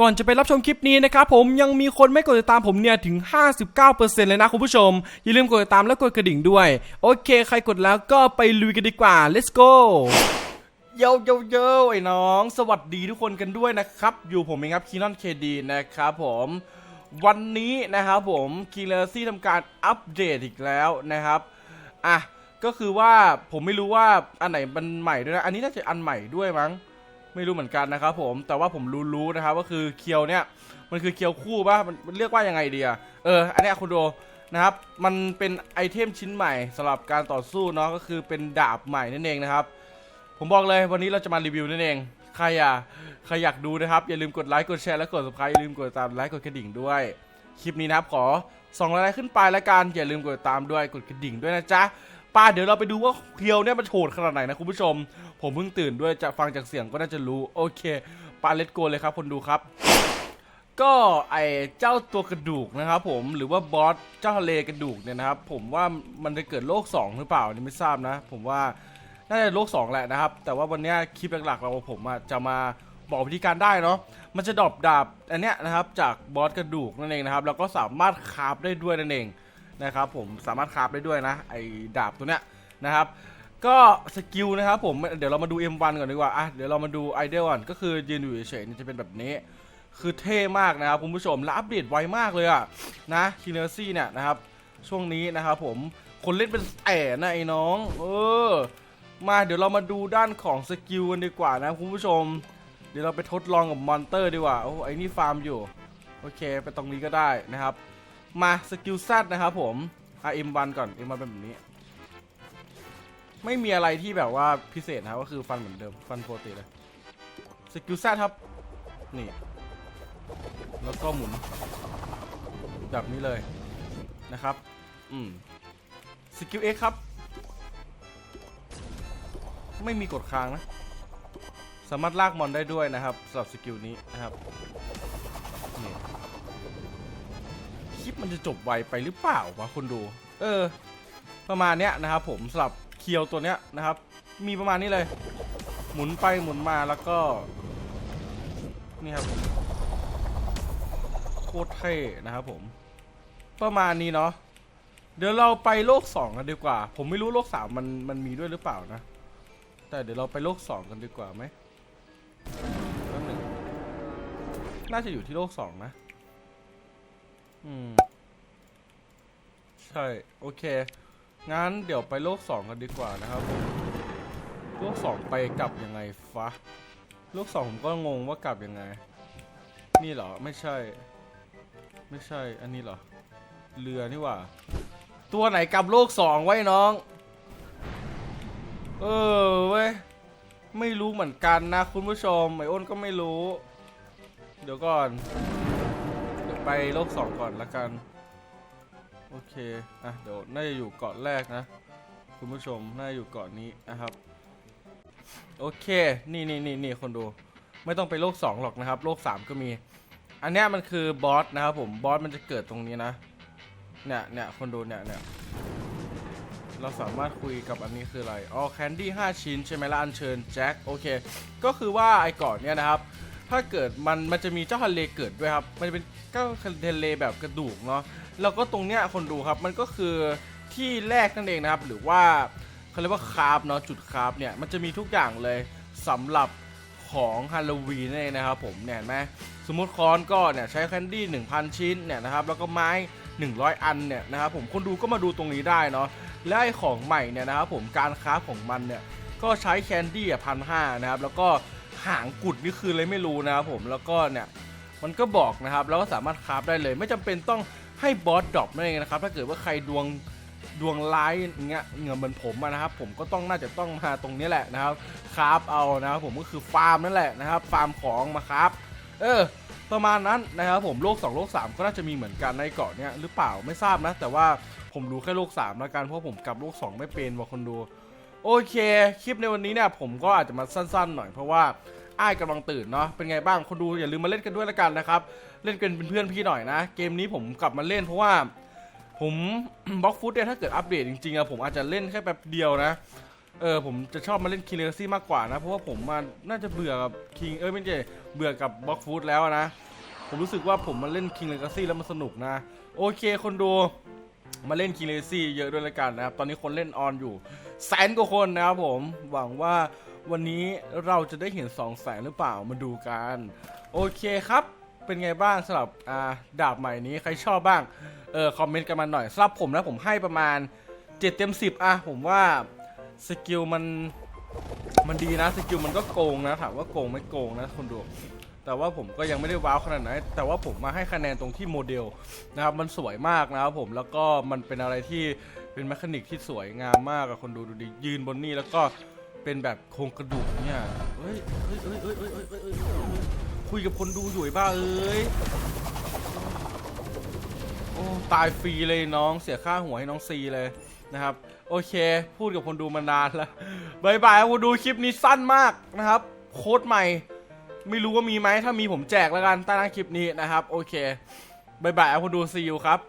ก่อนจะไปรับชมคลิปนี้นะครับผมยังมีคนไม่กดติดตามผมเนี่ยถึง 59%เลยนะคุณผู้ชม อย่าลืมกดติดตามและกดกระดิ่งด้วย โอเค ใครกดแล้วก็ไปลุยกันดีกว่า let's go โยโยโยไอ้น้อง สวัสดีทุกคนกันด้วยนะครับ อยู่ผมเองครับคีนอนเคดีนะครับผมวันนี้นะครับผมคีเลอร์ซี่ทำการอัปเดตอีกแล้วนะครับอะก็คือว่าผมไม่รู้ว่าอันไหนมันใหม่ด้วยนะ อันนี้น่าจะอันใหม่ด้วยมั้ง ไม่รู้เหมือนกันนะครับผมแต่ว่าผมรู้รู้นะครับก็คือเคียวเนี่ยมันคือเคียวคู่ป่ะมันมันเรียกว่ายังไงดีอะเอออันเนี้ยคุณดูนะครับมันเป็นไอเทมชิ้นใหม่สำหรับการต่อสู้เนาะก็คือเป็นดาบใหม่นั่นเองนะครับ ผมบอกเลยวันนี้เราจะมารีวิวนั่นเองใครอะใครอยากดูนะครับ อย่าลืมกดไลค์กดแชร์และกด subscribe อย่าลืมกดตามไลค์กดกระดิ่งด้วยคลิปนี้นะครับขอ2ไลค์ขึ้นไปแล้วกันอย่าลืมกดตามด้วยกดกระดิ่งด้วยนะจ๊ะ ป้าเดี๋ยวเราไปดูว่าเพียวเนี่ยมันโหดขนาดไหนนะคุณผู้ชม ผมเพิ่งตื่นด้วยจะฟังจากเสียงก็น่าจะรู้โอเคปาเลตโกเลยครับคนดูครับ ก็ไอเจ้าตัวกระดูกนะครับผมหรือว่าบอสเจ้าทะเลกระดูกเนี่ยนะครับผมว่ามันจะเกิดโลก2หรือเปล่านี่ไม่ทราบนะ ผมว่าน่าจะโลก2แหละนะครับ แต่ว่าวันนี้คลิปหลักๆเราผมจะมาบอกวิธีการได้เนาะ มันจะดรอปดาบอันเนี้ยนะครับจากบอสกระดูกนั่นเองนะครับ แล้วก็สามารถคาฟได้ด้วยนั่นเอง นะครับผมสามารถคราฟได้ด้วยนะไอ้ดาบตัวเนี้ยนะครับก็สกิลนะครับผมเดี๋ยวเรามาดู M1 ก่อนดีกว่าอะเดี๋ยวเรามาดูไอเดลก่อนก็คือยืนอยู่เฉยๆจะเป็นแบบนี้ คือเท่มากนะครับคุณผู้ชมและอัปเดตไวมากเลยอะนะคินเนอร์ซี่เนี่ยนะครับช่วงนี้นะครับผมคนเล่นเป็นแอนนะไอ้น้อง เออ มาเดี๋ยวเรามาดูด้านของสกิลกันดีกว่านะคุณผู้ชม เดี๋ยวเราไปทดลองกับมอนเตอร์ดีกว่าโอ้ไอ้นี่ฟาร์มอยู่ โอเค ไปตรงนี้ก็ได้นะครับ มาสกิลซัดนะครับผมอะ M1 ก่อน M1 เป็นแบบนี้ ไม่มีอะไรที่แบบว่าพิเศษนะครับก็คือฟันเหมือนเดิม ฟันโปกติเลยสกิลซัดครับ นี่ แล้วก็หมุน แบบนี้เลยนะครับ อืมสกิลเอ็กครับ ไม่มีกดค้างนะ สามารถลากมอนได้ด้วยนะครับสำหรับสกิลนี้นะครับ ลิปมันจะจบไวไปหรือเปล่าวะคนดู เออ ประมาณเนี้ยนะครับผมสำหรับเคียวตัวเนี้ยนะครับ มีประมาณนี้เลย หมุนไปหมุนมาแล้วก็ นี่ครับโคตรเท่นะครับผม ประมาณนี้เนาะเดี๋ยวเราไปโลกสองกันดีกว่า ผมไม่รู้โลกสามมันมันมีด้วยหรือเปล่านะ แต่เดี๋ยวเราไปโลกสองกันดีกว่าไหมแป๊บหนึ่งน่าจะอยู่ที่โลกสองนะ อืม ใช่ โอเค งั้นเดี๋ยวไปโลกสองกันดีกว่านะครับผมโลกสองไปกลับยังไงฟะโลกสองผมก็งงว่ากลับยังไง นี่เหรอ ไม่ใช่ ไม่ใช่ อันนี้เหรอ เรือนี่หว่า ตัวไหนกลับโลกสองไว้น้อง เออเว้ย ไม่รู้เหมือนกันนะคุณผู้ชมไออ้นก็ไม่รู้ เดี๋ยวก่อน ไปโลกสองก่อนละกัน โอเค อะ เดี๋ยวน่าจะอยู่เกาะแรกนะ คุณผู้ชม น่าจะอยู่เกาะนี้นะครับ โอเค นี่นี่นี่นี่คนดู ไม่ต้องไปโลก2หรอกนะครับ โลก3ก็มี อันนี้มันคือบอสนะครับผม บอสมันจะเกิดตรงนี้นะ เนี่ยเนี่ยคนดูเนี่ยเนี่ยเราสามารถคุยกับอันนี้คืออะไร อ๋อ แคนดี้ 5 ชิ้น ใช่ไหมละอันเชิญแจ็ค โอเค ก็คือว่าไอ้เก่อนเนี่ยนะครับ ถ้าเกิดมันมันจะมีเจ้าทะเลเกิดด้วยครับ มันจะเป็นเจ้าทะเลแบบกระดูกเนาะแล้วก็ตรงเนี้ยคนดูครับมันก็คือที่แรกนั่นเองนะครับ หรือว่าเขาเรียกว่าคาราฟเนาะจุดคาราฟเนี่ยมันจะมีทุกอย่างเลยสำหรับของฮาโลวีนนั่นเองนะครับผมเนี่ยเห็นไหมสมมติคอนก็เนี่ยใช้แคนดี้1,000 ชิ้นเนี่ยนะครับแล้วก็ไม้ 100 อันเนี่ยนะครับผมคนดูก็มาดูตรงนี้ได้เนาะและไอของใหม่เนี่ยนะครับผมการคราฟของมันเนี่ยก็ใช้แคนดี้อะพันห้านะครับแล้วก็ หางกุดนี่คืออะไรไม่รู้นะครับผมแล้วก็เนี่ยมันก็บอกนะครับแล้วก็สามารถคราฟได้เลย ไม่จำเป็นต้องให้บอสดรอปนั่นเองนะครับถ้าเกิดว่าใครดวงดวงร้ายเงี้ยเงือเหมือนผมนะครับ ผมก็ต้องน่าจะต้องมาตรงนี้แหละนะครับคราฟเอานะครับผมก็คือฟาร์มนั่นแหละนะครับ ฟาร์มของมาคราฟเออ ประมาณนั้นนะครับผมโลก2โลก3 ก็น่าจะมีเหมือนกันในเกาะเนี้ยหรือเปล่าไม่ทราบนะ แต่ว่าผมรู้แค่โลก3แล้วกันเพราะผมกลับโลก2ไม่เป็นว่าคนดู โอเค คลิปในวันนี้เนี่ยผมก็อาจจะมาสั้นๆหน่อยเพราะว่าอ้ายกำลังตื่นเนาะ เป็นไงบ้างคนดูอย่าลืมมาเล่นกันด้วยละกันนะครับ เล่นกันเป็นเพื่อนพี่หน่อยนะ เกมนี้ผมกลับมาเล่นเพราะว่าผมบล็อกฟุตเนี่ยถ้าเกิดอัปเดตจริงๆอะผมอาจจะเล่นแค่แบบเดียวนะ เออผมจะชอบมาเล่นคิงเลซี่มากกว่านะ เพราะว่าผมมาน่าจะเบื่อกับคิงเอ้ยไม่ใช่เบื่อกับบล็อกฟุตแล้วนะ ผมรู้สึกว่าผมมาเล่น King Legacy แล้วมันสนุกนะ โอเคคนดู มาเล่น King Legacy เยอะด้วยละกันนะครับ ตอนนี้คนเล่นออนอยู่แสนกว่าคนนะครับผม หวังว่าวันนี้เราจะได้เห็น2แสนหรือเปล่ามาดูกัน โอเคครับ เป็นไงบ้างสำหรับดาบใหม่นี้ใครชอบบ้าง เออคอมเมนต์กันมาหน่อยสำหรับผมนะผมให้ประมาณ 7 เต็ม 10 อะ ผมว่าสกิลมันมันดีนะสกิลมันก็โกงนะถามว่าโกงไม่โกงนะคนดู แต่ว่าผมก็ยังไม่ได้ว้าวขนาดไหนแต่ว่าผมมาให้คะแนนตรงที่โมเดลนะครับมันสวยมากนะครับผมแล้วก็มันเป็นอะไรที่เป็นแมคานิกที่สวยงามมากกับคนดูดูดียืนบนนี่แล้วก็เป็นแบบโครงกระดูกเนี่ยเฮ้ยเฮ้ยเฮ้ยเฮ้ยเฮ้ยเฮ้ยคุยกับคนดูอยู่บ้าเอ้ยโอ้ตายฟรีเลยน้องเสียค่าหัวให้น้องซีเลยนะครับโอเค พูดกับคนดูมานานแล้วบายบายคนดูคลิปนี้สั้นมากนะครับ โค้ดใหม่ ไม่รู้ว่ามีไหมถ้ามีผมแจกแล้วกันใต้น้าคลิปนี้นะครับ โอเคบายบายครับคนดูซีอูครับ